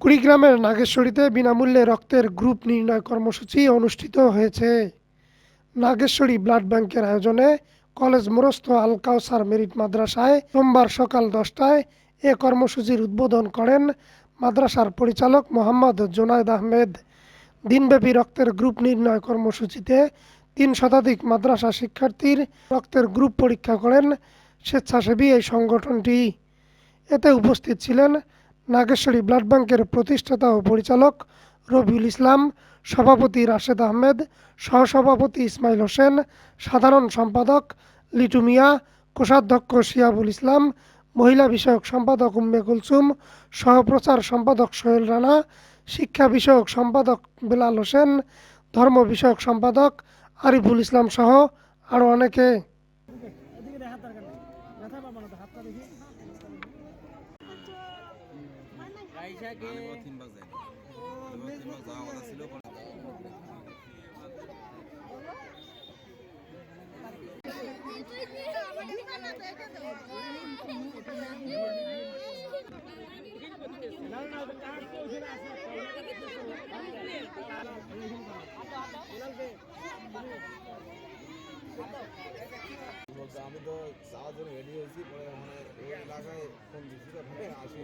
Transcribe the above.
কুড়িগ্রামের নাগেশ্বরীতে বিনামূল্যে রক্তের গ্রুপ নির্ণয় কর্মসূচি অনুষ্ঠিত হয়েছে। নাগেশ্বরী ব্লাড ব্যাংকের আয়োজনে কলেজ মোরস্থ আল কাউসার মেরিট মাদ্রাসায় সোমবার সকাল দশটায় এ কর্মসূচির উদ্বোধন করেন মাদ্রাসার পরিচালক মোহাম্মদ জোনায়দ আহমেদ। দিনব্যাপী রক্তের গ্রুপ নির্ণয় কর্মসূচিতে তিন শতাধিক মাদ্রাসা শিক্ষার্থীর রক্তের গ্রুপ পরীক্ষা করেন স্বেচ্ছাসেবী এই সংগঠনটি। এতে উপস্থিত ছিলেন নাগেশ্বরী ব্লাড ব্যাংকের প্রতিষ্ঠাতা ও পরিচালক রবিউল ইসলাম, সভাপতি রাশেদ আহমেদ, সহসভাপতি ইসমাইল হোসেন, সাধারণ সম্পাদক লিটু মিয়া, কোষাধ্যক্ষ শিয়াবুল ইসলাম, মহিলা বিষয়ক সম্পাদক উম্মে কুলসুম, সহপ্রচার সম্পাদক সোহেল রানা, শিক্ষা বিষয়ক সম্পাদক বেলাল হোসেন, ধর্ম বিষয়ক সম্পাদক আরিফুল ইসলাম সহ আরও অনেকে। তিনবার যাই তিনবার যাওয়া কথা ছিল আমি তো যাওয়ার জন্য রেডি হয়েছি পরে মানে ওই এলাকায় ফোন দিচ্ছি তো আসি।